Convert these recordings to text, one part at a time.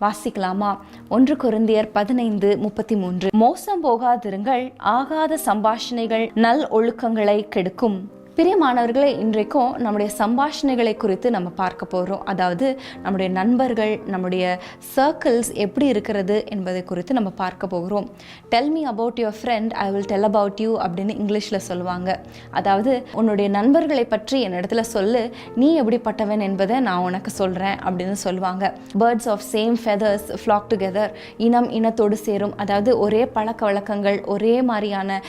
வாசிக்கலாமா? ஒன்று குருந்தியர் பதினைந்து முப்பத்தி மூன்று. மோசம் போகாதிருங்கள் ஆகாத சம்பாஷணைகள் நல் ஒழுக்கங்களை கெடுக்கும். பிரியமானவர்களே இன்றைக்கும் நம்முடைய சம்பாஷணைகளை குறித்து நம்ம பார்க்க போகிறோம் அதாவது நம்முடைய நண்பர்கள் நம்முடைய சர்க்கிள்ஸ் எப்படி இருக்கிறது என்பதை குறித்து நம்ம பார்க்க போகிறோம். Tell me about your friend I will tell about you அப்படின்னு இங்கிலீஷில் சொல்லுவாங்க. அதாவது உன்னுடைய நண்பர்களை பற்றி என்னிடத்துல சொல்லு நீ எப்படிப்பட்டவன் என்பதை நான் உனக்கு சொல்கிறேன் அப்படின்னு சொல்லுவாங்க. Birds of same feathers flock together இனம் இனத்தோடு சேரும். அதாவது ஒரே பழக்க வழக்கங்கள் ஒரே மாதிரியான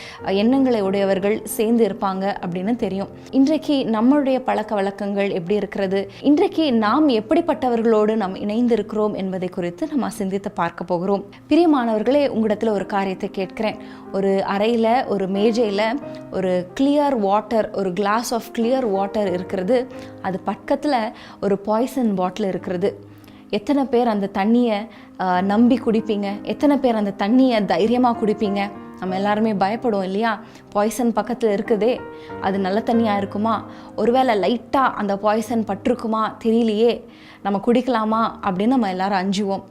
எண்ணங்களை உடையவர்கள் சேர்ந்து இருப்பாங்க அப்படின்னு தெரியும். இன்றைக்கு நம்மளுடைய பழக்க வழக்கங்கள் எப்படி இருக்கிறது? இன்றைக்கு நாம் எப்படிப்பட்டவர்களோடு நாம் இணைந்து இருக்கிறோம் என்பதை குறித்து நம்ம சிந்தித்து பார்க்க போகிறோம். பிரியமானவர்களே உங்களிடத்தில் ஒரு காரியத்தை கேட்கிறேன். ஒரு அறையில் ஒரு மேஜையில் ஒரு கிளியர் வாட்டர் ஒரு கிளாஸ் ஆஃப் கிளியர் வாட்டர் இருக்கிறது. அது பக்கத்தில் ஒரு பாய்சன் பாட்டில் இருக்கிறது. எத்தனை பேர் அந்த தண்ணியை நம்பி குடிப்பீங்க? எத்தனை பேர் அந்த தண்ணியை தைரியமாக குடிப்பீங்க? நம்ம எல்லாருமே பயப்படுவோம் இல்லையா? பாய்சன் பக்கத்தில் இருக்குதே அது நல்ல தண்ணியாக இருக்குமா? ஒருவேளை லைட்டாக அந்த பாய்சன் பட்டிருக்குமா? தெரியலையே நம்ம குடிக்கலாமா? அப்படின்னு நம்ம எல்லாரும் அஞ்சுவோம்.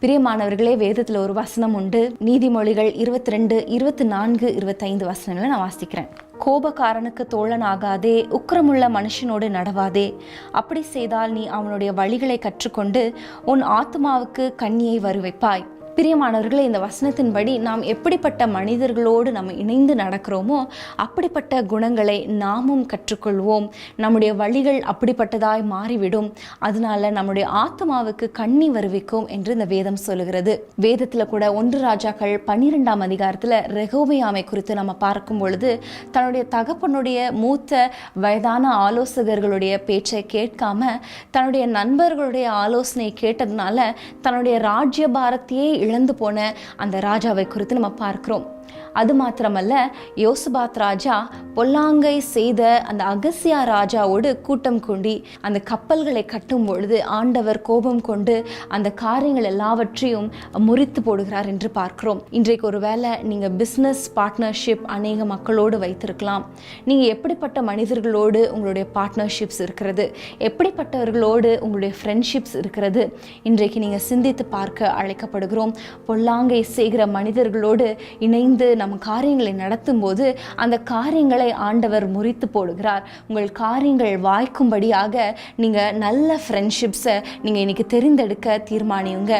பிரியமானவர்களே வேதத்தில் ஒரு வசனம் உண்டு. நீதிமொழிகள் இருபத்தி ரெண்டு இருபத்தி நான்கு இருபத்தைந்து வசனங்களை நான் வாசிக்கிறேன். கோபக்காரனுக்கு தோழனாகாதே உக்கிரமுள்ள மனுஷனோடு நடவாதே. அப்படி செய்தால் நீ அவனுடைய வழிகளை கற்றுக்கொண்டு உன் ஆத்மாவுக்கு கண்ணியை வருவைப்பாய். பிரியமானவர்களே இந்த வசனத்தின்படி நாம் எப்படிப்பட்ட மனிதர்களோடு நம்ம இணைந்து நடக்கிறோமோ அப்படிப்பட்ட குணங்களை நாமும் கற்றுக்கொள்வோம். நம்முடைய வழிகள் அப்படிப்பட்டதாய் மாறிவிடும். அதனால நம்முடைய ஆத்மாவுக்கு கண்ணி வருவிக்கும் என்று இந்த வேதம் சொல்லுகிறது. வேதத்தில் கூட ஒன்று ராஜாக்கள் பன்னிரெண்டாம் அதிகாரத்தில் ரெகோபியாமை குறித்து நம்ம பார்க்கும் பொழுது தன்னுடைய தகப்பனுடைய மூத்த வயதான ஆலோசகர்களுடைய பேச்சை கேட்காம தன்னுடைய நண்பர்களுடைய ஆலோசனை கேட்டதுனால தன்னுடைய ராஜ்ய பாரத்தையே இழந்து போன அந்த ராஜாவை குறித்து நம்ம பார்க்கிறோம். அது மாத்திரமல்ல யோசுபாத் ராஜா பொல்லாங்கை செய்த அந்த அகசியா ராஜாவோடு கூட்டம் கொண்டி அந்த கப்பல்களை கட்டும் பொழுது ஆண்டவர் கோபம் கொண்டு அந்த காரியங்கள் எல்லாவற்றையும் முறித்து போடுகிறார் என்று பார்க்கிறோம். இன்றைக்கு ஒருவேளை நீங்கள் பிஸ்னஸ் பார்ட்னர்ஷிப் அநேக மக்களோடு வைத்திருக்கலாம். நீங்கள் எப்படிப்பட்ட மனிதர்களோடு உங்களுடைய பார்ட்னர்ஷிப்ஸ் இருக்கிறது? எப்படிப்பட்டவர்களோடு உங்களுடைய ஃப்ரெண்ட்ஷிப்ஸ் இருக்கிறது? இன்றைக்கு நீங்கள் சிந்தித்து பார்க்க அழைக்கப்படுகிறோம். பொல்லாங்கை செய்கிற மனிதர்களோடு இணைந்து நம் காரியங்களை நடத்தும் போது அந்த காரியங்களை ஆண்டவர் முறித்து போடுகிறார். உங்கள் காரியங்கள் வாய்க்கும்படியாக நீங்கள் நல்ல ஃப்ரெண்ட்ஷிப்ஸை நீங்கள் இன்னைக்கு தெரிந்தெடுக்க தீர்மானியுங்க.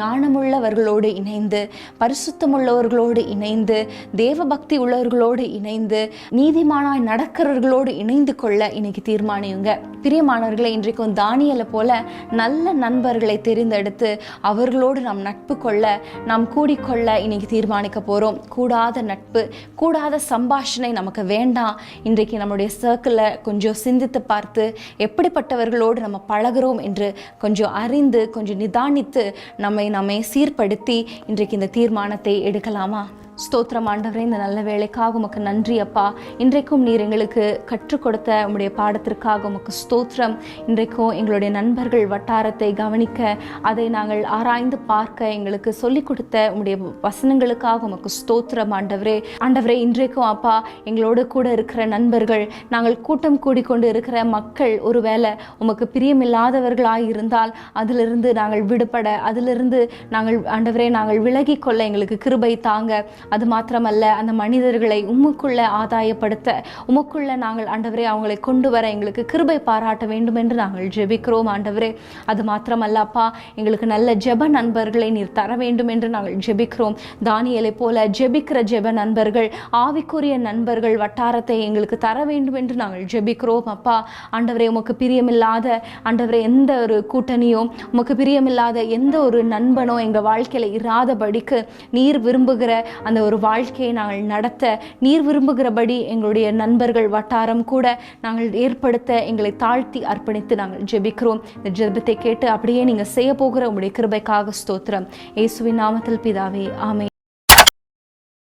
ஞானமுள்ளவர்களோடு இணைந்து பரிசுத்தமுள்ளவர்களோடு இணைந்து தேவ பக்தி உள்ளவர்களோடு இணைந்து நீதிமானாய் நடக்கிறவர்களோடு இணைந்து கொள்ள இன்னைக்கு தீர்மானியுங்க. பிரியமானவர்களை இன்றைக்கும் தானியலை போல நல்ல நண்பர்களை தெரிந்தெடுத்து அவர்களோடு நாம் நட்பு கொள்ள நாம் கூடிக்கொள்ள இன்னைக்கு தீர்மானிக்க போகிறோம் கூடாத நட்பு கூடாத சம்பாஷணை நமக்கு வேண்டாம். இன்றைக்கு நம்முடைய சர்க்கிளில் கொஞ்சம் சிந்தித்து பார்த்து எப்படிப்பட்டவர்களோடு நம்ம பழகுறோம் என்று கொஞ்சம் அறிந்து கொஞ்சம் நிதானித்து நம்மை நம்மை சீர்படுத்தி இன்றைக்கு இந்த தீர்மானத்தை எடுக்கலாமா? ஸ்தோத்திரம் ஆண்டவரே இந்த நல்ல வேலைக்காக உமக்கு நன்றி அப்பா. இன்றைக்கும் நீர் எங்களுக்கு கற்றுக் கொடுத்த உங்களுடைய பாடத்திற்காக உமக்கு ஸ்தோத்திரம். இன்றைக்கும் எங்களுடைய நண்பர்கள் வட்டாரத்தை கவனிக்க அதை நாங்கள் ஆராய்ந்து பார்க்க எங்களுக்கு சொல்லிக் கொடுத்த உங்களுடைய வசனங்களுக்காக உமக்கு ஸ்தோத்திரம் ஆண்டவரே. ஆண்டவரே இன்றைக்கும் அப்பா எங்களோடு கூட இருக்கிற நண்பர்கள் நாங்கள் கூட்டம் கூடிக்கொண்டு இருக்கிற மக்கள் ஒருவேளை உமக்கு பிரியமில்லாதவர்களாக இருந்தால் அதிலிருந்து நாங்கள் விடுபட அதிலிருந்து நாங்கள் ஆண்டவரே நாங்கள் விலகி கொள்ள எங்களுக்கு கிருபை தாங்க. அது மாத்திரமல்ல அந்த மனிதர்களை உமக்குள்ள ஆதாயப்படுத்த உமக்குள்ள நாங்கள் ஆண்டவரே அவங்களை கொண்டு வர எங்களுக்கு கிருபை பாராட்ட வேண்டும் என்று நாங்கள் ஜெபிக்கிறோம் ஆண்டவரே. அது மாத்திரமல்ல அப்பா எங்களுக்கு நல்ல ஜெப நண்பர்களை நீர் தர வேண்டும் என்று நாங்கள் ஜெபிக்கிறோம். தானியலை போல ஜெபிக்கிற ஜெப நண்பர்கள் ஆவிக்குரிய நண்பர்கள் வட்டாரத்தை எங்களுக்கு தர வேண்டும் என்று நாங்கள் ஜெபிக்கிறோம் அப்பா. ஆண்டவரே உமக்கு பிரியமில்லாத ஆண்டவரே எந்த ஒரு கூட்டணியோ உமக்கு பிரியமில்லாத எந்த ஒரு நண்பனோ எங்கள் வாழ்க்கையில் இராதபடிக்கு நீர் விரும்புகிற அந்த அந்த ஒரு வாழ்க்கையை நாங்கள் நடத்த நீர் விரும்புகிறபடி எங்களுடைய நண்பர்கள் வட்டாரம் கூட நாங்கள் ஏற்படுத்த எங்களை தாழ்த்தி அர்ப்பணித்து நாங்கள் ஜெபிக்கிறோம். இந்த ஜெபத்தை கேட்டு அப்படியே நீங்கள் செய்ய போகிற உங்களுடைய கிருபைக்காக ஸ்தோத்திரம். இயேசுவின் நாமத்தில் பிதாவே ஆமை